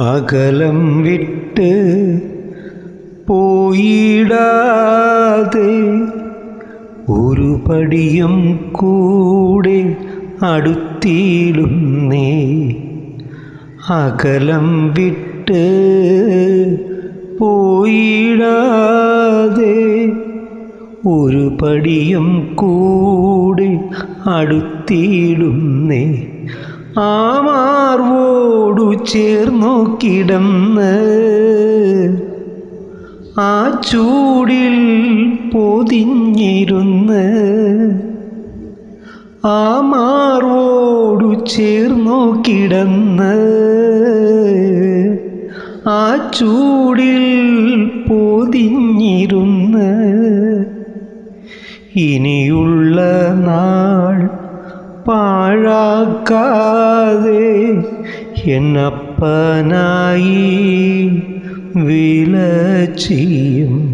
അകലം വിട്ട് പോയിടാതെ ഒരു പടിയും കൂടെ അടുത്തിടുന്നേ. അകലം വിട്ട് പോയിടാതെ ഒരു പടിയും കൂടെ അടുത്തിടുന്നേ. ആ മാർവോടു ചേർന്നു കിടന്ന് ആ ചൂടിൽ പൊതിഞ്ഞിരുന്ന് ആ മാർവോടു ചേർന്നു കിടന്ന് ആ ചൂടിൽ പൊതിഞ്ഞിരുന്ന് ഇനിയുള്ള നാൾ പാഴാക്കാതെ എന്നപ്പനായി വില ചെയ്യും.